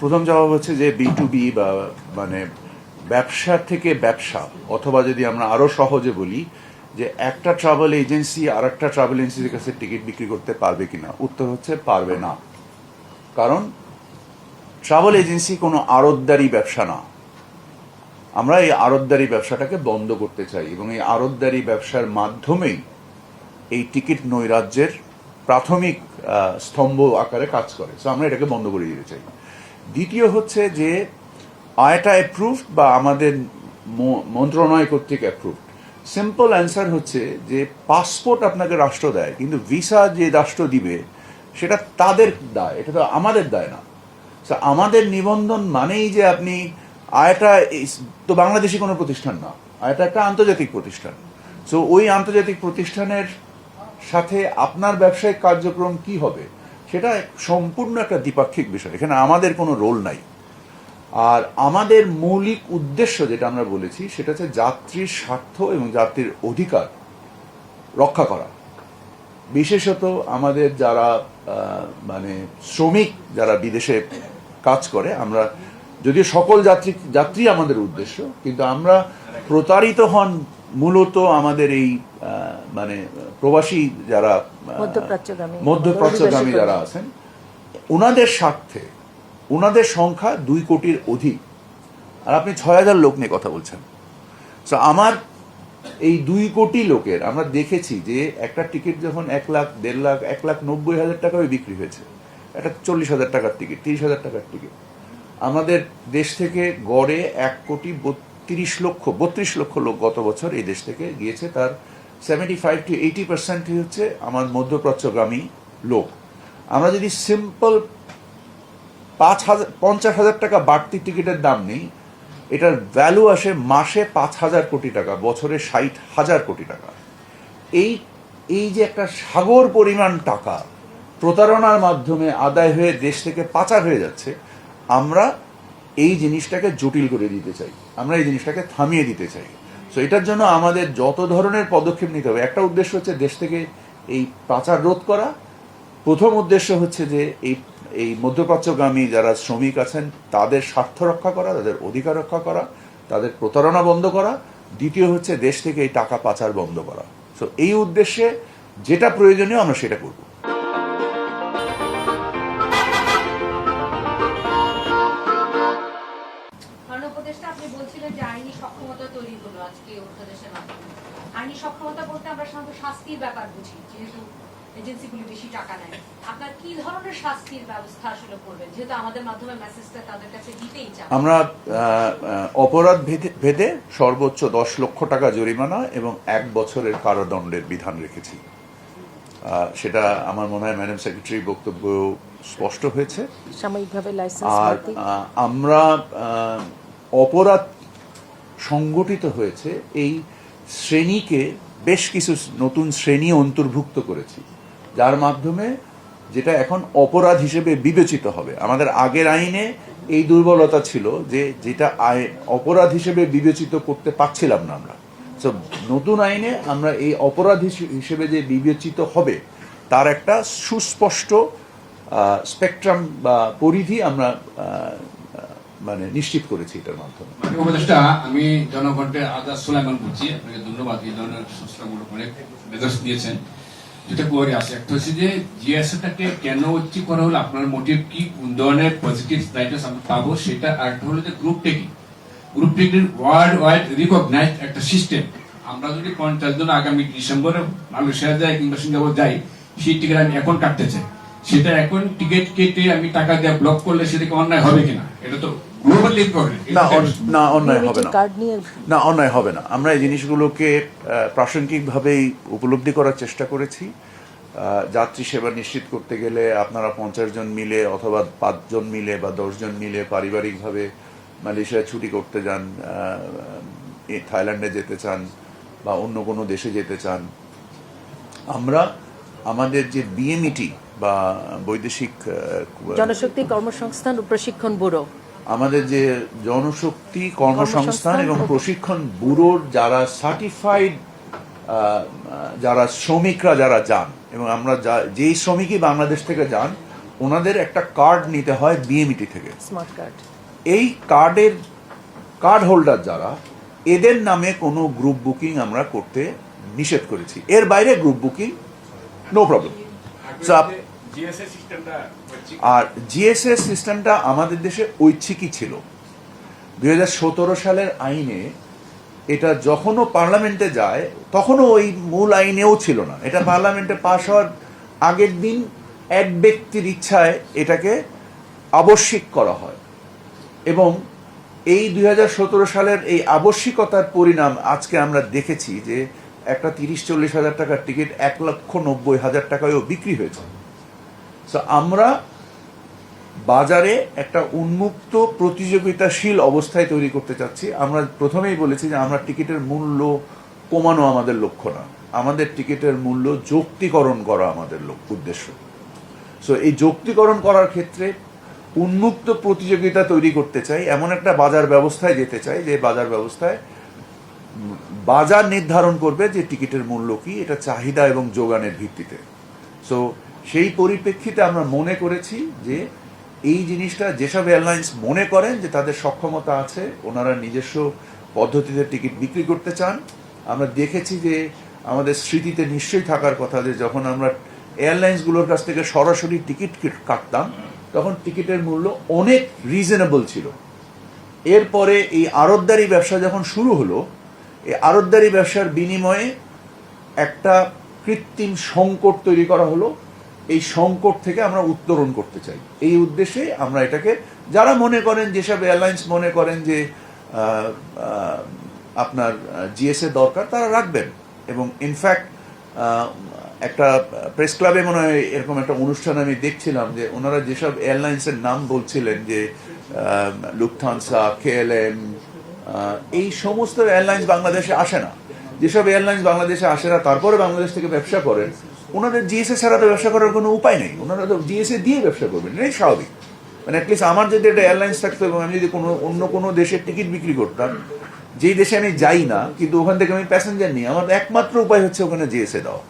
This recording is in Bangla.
প্রথম জবাব হচ্ছে যে বি টু বি বা মানে ব্যবসা থেকে ব্যবসা, অথবা যদি আমরা আরও সহজে বলি যে একটা ট্রাভেল এজেন্সি আর একটা ট্রাভেল এজেন্সির কাছে টিকিট বিক্রি করতে পারবে কিনা, উত্তর হচ্ছে পারবে না। কারণ ট্রাভেল এজেন্সি কোনো আড়তদারি ব্যবসা না। আমরা এই আড়তদারি ব্যবসাটাকে বন্ধ করতে চাই এবং এই আড়তদারি ব্যবসার মাধ্যমেই এই টিকিট নৈরাজ্যের প্রাথমিক স্তম্ভ আকারে কাজ করে। সো আমরা এটাকে বন্ধ করে দিতে চাই। দ্বিতীয় হচ্ছে যে আয়টা অ্যাপ্রুভড বা আমাদের মন্ত্রণালয় কর্তৃক অ্যাপ্রুভড সিম্পল অ্যান্সার হচ্ছে যে পাসপোর্ট আপনাকে রাষ্ট্র দেয় কিন্তু ভিসা যে রাষ্ট্র দিবে সেটা তাদের দায় এটা তো আমাদের দায় না। So, আমাদের নিবন্ধন মানেই যে আপনি আয়টা তো বাংলাদেশি কোনো প্রতিষ্ঠান না আয়টা একটা আন্তর্জাতিক প্রতিষ্ঠান। সো ওই আন্তর্জাতিক প্রতিষ্ঠানের সাথে আপনার ব্যবসায়িক কার্যক্রম কি হবে, সেটা সম্পূর্ণ একটা দ্বিপাক্ষিক বিষয়। এখানে আমাদের কোনো রোল নাই। আর আমাদের মৌলিক উদ্দেশ্য যেটা আমরা বলেছি, সেটা হচ্ছে যাত্রীর স্বার্থ এবং যাত্রীর অধিকার রক্ষা করা। বিশেষত আমাদের যারা মানে শ্রমিক যারা বিদেশে কাজ করে, আমরা যদিও সকল যাত্রী যাত্রী আমাদের উদ্দেশ্য, কিন্তু আমরা প্রতারিত হন মূলত আমাদের এই মানে প্রবাসী যারা মধ্যপ্রাচ্যগামী যারা আছেন ওনাদের স্বার্থে ওনাদের সংখ্যা দুই কোটির অধিক। আর আপনি ছয় হাজার লোক নিয়ে কথা বলছেন। তো আমার এই দুই কোটি লোকের আমরা দেখেছি যে একটা টিকিট যখন এক লাখ দেড় লাখ এক লাখ নব্বই হাজার টাকায় বিক্রি হয়েছে একটা চল্লিশ হাজার টাকার টিকিট তিরিশ হাজার টাকার টিকিট। আমাদের দেশ থেকে গড়ে এক কোটি বত্রিশ লক্ষ বত্রিশ লক্ষ লোক গত বছর এই দেশ থেকে গিয়েছে তার সেভেন্টি ফাইভ টু এইটি পার্সেন্টই হচ্ছে আমার মধ্যপ্রাচ্যগামী লোক। আমরা যদি সিম্পল পাঁচ হাজার, পঞ্চাশ হাজার টাকা বাড়তি টিকিটের দাম নেই, এটার ভ্যালু আসে মাসে পাঁচ হাজার কোটি টাকা, বছরে ষাট হাজার কোটি টাকা। এই এই যে একটা সাগর পরিমাণ টাকা প্রতারণার মাধ্যমে আদায় হয়ে দেশ থেকে পাচার হয়ে যাচ্ছে, আমরা এই জিনিসটাকে জটিল করে দিতে চাই। আমরা এই জিনিসটাকে থামিয়ে দিতে চাই। সো এটার জন্য আমাদের যত ধরনের পদক্ষেপ নিতে হবে, একটা উদ্দেশ্য হচ্ছে দেশ থেকে এই পাচার রোধ করা, প্রথম উদ্দেশ্য হচ্ছে যে এই এই মধ্যপ্রাচ্যগামী যারা শ্রমিক আছেন, তাদের স্বার্থ রক্ষা করা, তাদের অধিকার রক্ষা করা, তাদের প্রতারণা বন্ধ করা, দ্বিতীয় হচ্ছে দেশ থেকে এই টাকা পাচার বন্ধ করা। তো এই উদ্দেশ্যে যেটা প্রয়োজনীয় আমরা সেটা করব। আইনি সক্ষমতা তৈরি হলো আজকে উপদেশের মাধ্যমে। আইনি সক্ষমতা বলতে আমরা সাধারণত শাস্তির ব্যাপার বুঝি যেহেতু এজেন্সিগুলি বেশি টাকা নেয়। আপনার কি ধরনের শাস্তির ব্যবস্থা আসলে করবেন? যেহেতু আমাদের মাধ্যমে মেসেজটা তাদের কাছে দিতেই চান। আমরা অপরাধ ভেদে- ভেদে সর্বোচ্চ দশ লক্ষ টাকা জরিমানা এবং এক বছরের কারাদণ্ডের বিধান রেখেছি। আহ, সেটা আমার মনে হয় ম্যাডাম সেক্রেটারি বক্তব্য স্পষ্ট হয়েছে। সাময়িকভাবে লাইসেন্স আর আহ, আমরা আহ, অপরাধ সংগঠিত হয়েছে, এই শ্রেণীকে বেশ কিছু নতুন শ্রেণি অন্তর্ভুক্ত করেছি। যার মাধ্যমে যেটা এখন অপরাধ হিসেবে বিবেচিত হবে। আমাদের আগের আইনে এই দুর্বলতা ছিল যে যেটা অপরাধ হিসেবে বিবেচিত করতে পারছিলাম না আমরা। তো নতুন আইনে আমরা এই অপরাধ হিসেবে যে বিবেচিত হবে, তার একটা সুস্পষ্ট স্পেকট্রাম বা পরিধি আমরা মানে নিশ্চিত করেছি এটার মাধ্যমে। উপদেষ্টা, আমি জনকণ্ঠের আজাদ সুলাইমান বলছি, আপনাকে ধন্যবাদ, এই ধরনের সংস্থামূলক অনেক নির্দেশ দিয়েছেন। যেটা করে আসে একটা হচ্ছে যে জিএসএটাকে কেন উচ্চ করা হলো, আপনার মোটিভ কি, কোন ধরনের পজিটিভ স্ট্যাটাস আমরা পাবো, সেটা আরেকটা হলো যে group taking group taking world wide recognise একটা সিস্টেম আমরা যদি পঞ্চাশ জন আগামী ডিসেম্বরে মালয়েশিয়া যাই কিংবা সিঙ্গাপুর যাই, সেই টিকিট আমি এখন কাটতে চাই। সেটা এখন টিকিট কেটে আমি টাকা দিয়ে ব্লক করলে সেটাকে অন্যায় হবে কিনা, এটা তো না না অন্যায় হবে না। না অন্যায় হবে না। আমরা এই জিনিসগুলোকে প্রাসঙ্গিকভাবেই উপলব্ধি করার চেষ্টা করেছি। যাত্রী সেবা নিশ্চিত করতে গেলে আপনারা পঞ্চাশ জন মিলে অথবা পাঁচজন মিলে বা দশজন মিলে পারিবারিকভাবে মালয়েশিয়ায় ছুটি করতে যান থাইল্যান্ডে যেতে চান বা অন্য কোনো দেশে যেতে চান। আমরা আমাদের যে বিএমইটি বা বৈদেশিক জনশক্তি কর্মসংস্থান ও প্রশিক্ষণ ব্যুরো আমাদের যে জনশক্তি কর্মসংস্থান এবং প্রশিক্ষণ ব্যুরোর যারা সার্টিফাইড যারা শ্রমিকরা যারা যান এবং আমরা যা- যেই শ্রমিকই বাংলাদেশ থেকে যান ওনাদের একটা কার্ড নিতে হয় বিএমইটি থেকে। স্মার্ট কার্ড এই কার্ডের কার্ড হোল্ডার যারা এদের নামে কোনো গ্রুপ বুকিং আমরা করতে নিষেধ করেছি। এর বাইরে গ্রুপ বুকিং নো প্রবলেম আর জিএসএস সিস্টেমটা আমাদের দেশে ঐচ্ছিকই ছিল। দুই হাজার সতেরো সালের আইনে এটা যখনও পার্লামেন্টে যায়, তখনও ওই মূল আইনেও ছিল না। এটা পার্লামেন্টে পাশ হওয়ার আগের দিন এক ব্যক্তির ইচ্ছায় এটাকে আবশ্যিক করা হয়। এবং এই দুই হাজার সতেরো সালের এই আবশ্যিকতার পরিণাম আজকে আমরা দেখেছি যে একটা তিরিশ চল্লিশ হাজার টাকার টিকিট এক লক্ষ নব্বই হাজার টাকায়ও বিক্রি হয়েছে। আমরা বাজারে একটা উন্মুক্ত প্রতিযোগিতাশীল অবস্থায় তৈরি করতে চাচ্ছি। আমরা প্রথমেই বলেছি যে আমরা টিকিটের মূল্য কমানো আমাদের লক্ষ্য না। আমাদের টিকিটের মূল্য যৌক্তিকরণ করা আমাদের উদ্দেশ্য। সো এই যৌক্তিকরণ করার ক্ষেত্রে উন্মুক্ত প্রতিযোগিতা তৈরি করতে চাই, এমন একটা বাজার ব্যবস্থায় যেতে চাই যে বাজার ব্যবস্থায় বাজার নির্ধারণ করবে যে টিকিটের মূল্য কি, এটা চাহিদা এবং যোগানের ভিত্তিতে। সো সেই পরিপ্রেক্ষিতে আমরা মনে করেছি যে এই জিনিসটা যেসব এয়ারলাইন্স মনে করেন যে তাদের সক্ষমতা আছে, ওনারা নিজস্ব পদ্ধতিতে টিকিট বিক্রি করতে চান। আমরা দেখেছি যে আমাদের স্মৃতিতে নিশ্চয়ই থাকার কথা যে যখন আমরা এয়ারলাইন্সগুলোর কাছ থেকে সরাসরি টিকিট কাটতাম, তখন টিকিটের মূল্য অনেক রিজনেবল ছিল। এরপরে এই আড়তদারি ব্যবসা যখন শুরু হলো, এই আড়তদারি ব্যবসার বিনিময়ে একটা কৃত্রিম সংকট তৈরি করা হলো। এই সংকট থেকে আমরা উত্তরণ করতে চাই। এই উদ্দেশ্যে আমরা এটাকে, যারা মনে করেন, যেসব এয়ারলাইন্স মনে করেন যে আপনার জিএসএ দরকার, তারা রাখবেন। এবং ইনফ্যাক্ট একটা প্রেস ক্লাবে মনে হয় এরকম একটা অনুষ্ঠান আমি দেখছিলাম যে, ওনারা যেসব এয়ারলাইন্সের নাম বলছিলেন যে লুকথানসা কেএলএম এই সমস্ত এয়ারলাইন্স বাংলাদেশে আসে না। যেসব এয়ারলাইন্স বাংলাদেশে আসে না, তারপরে বাংলাদেশ থেকে ব্যবসা করেন ওনাদের জিএসএ ছাড়া তো ব্যবসা করার কোনো উপায় নেই। ওনারা তো জিএসএ দিয়ে ব্যবসা করবেন, এটাই স্বাভাবিক। মানে অ্যাটলিস্ট আমার যদি একটা এয়ারলাইন্স থাকতো এবং আমি যদি কোনো অন্য কোনো দেশের টিকিট বিক্রি করতাম, যেই দেশে আমি যাই না, কিন্তু ওখান থেকে আমি প্যাসেঞ্জার নিই, আমার একমাত্র উপায় হচ্ছে ওখানে জিএসএ দেওয়া।